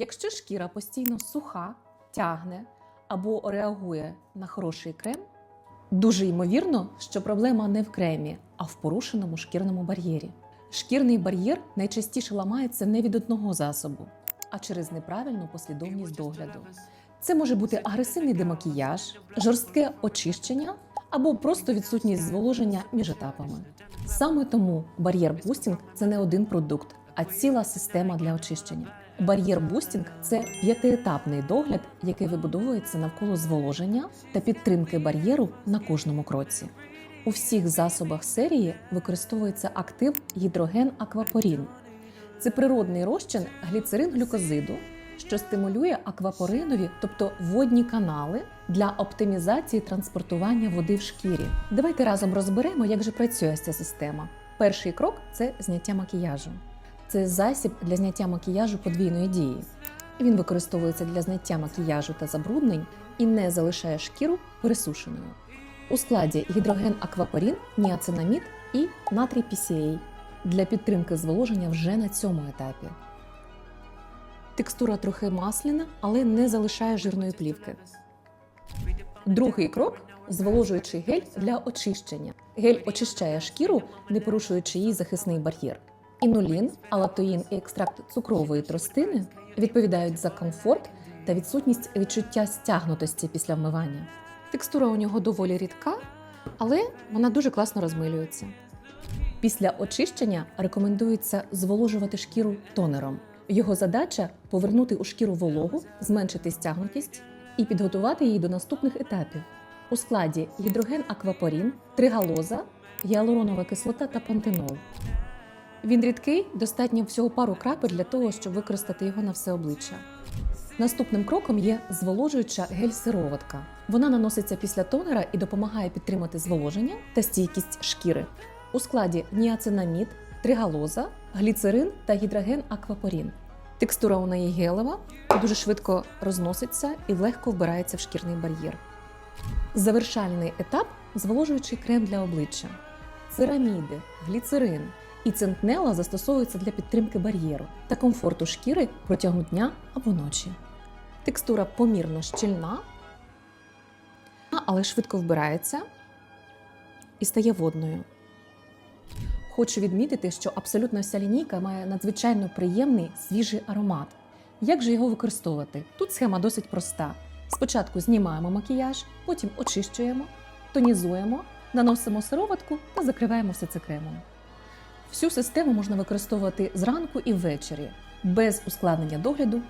Якщо шкіра постійно суха, тягне або реагує на хороший крем, дуже ймовірно, що проблема не в кремі, а в порушеному шкірному бар'єрі. Шкірний бар'єр найчастіше ламається не від одного засобу, а через неправильну послідовність догляду. Це може бути агресивний демакіяж, жорстке очищення або просто відсутність зволоження між етапами. Саме тому бар'єр бустінг це не один продукт, а ціла система для очищення. Бар'єр бустінг це п'ятиетапний догляд, який вибудовується навколо зволоження та підтримки бар'єру на кожному кроці. У всіх засобах серії використовується актив гідроген аквапорін. Це природний розчин гліцерин глюкозиду, що стимулює аквапоринові, тобто водні канали для оптимізації транспортування води в шкірі. Давайте разом розберемо, як же працює ця система. Перший крок це зняття макіяжу. Це засіб для зняття макіяжу подвійної дії. Він використовується для зняття макіяжу та забруднень і не залишає шкіру пересушеною. У складі гідроген аквапорін, ніацинамід і натрій PCA для підтримки зволоження вже на цьому етапі. Текстура трохи масляна, але не залишає жирної плівки. Другий крок зволожуючий гель для очищення. Гель очищає шкіру, не порушуючи її захисний бар'єр. Інулін, алатоїн і екстракт цукрової тростини відповідають за комфорт та відсутність відчуття стягнутості після вмивання. Текстура у нього доволі рідка, але вона дуже класно розмилюється. Після очищення рекомендується зволожувати шкіру тонером. Його задача повернути у шкіру вологу, зменшити стягнутість і підготувати її до наступних етапів. У складі гідроген аквапорін, тригалоза, гіалуронова кислота та пантенол. Він рідкий, достатньо всього пару крапель для того, щоб використати його на все обличчя. Наступним кроком є зволожуюча гель-сироватка. Вона наноситься після тонера і допомагає підтримати зволоження та стійкість шкіри. У складі ніацинамід, тригалоза, гліцерин та гідроген аквапорін. Текстура у неї гелева, дуже швидко розноситься і легко вбирається в шкірний бар'єр. Завершальний етап зволожуючий крем для обличчя. Цераміди, гліцерин і центнела застосовуються для підтримки бар'єру та комфорту шкіри протягом дня або ночі. Текстура помірно щільна, але швидко вбирається і стає водною. Хочу відмітити, що абсолютно вся лінійка має надзвичайно приємний свіжий аромат. Як же його використовувати? Тут схема досить проста. Спочатку знімаємо макіяж, потім очищуємо, тонізуємо, наносимо сироватку та закриваємо все це кремом. Всю систему можна використовувати зранку і ввечері, без ускладнення догляду,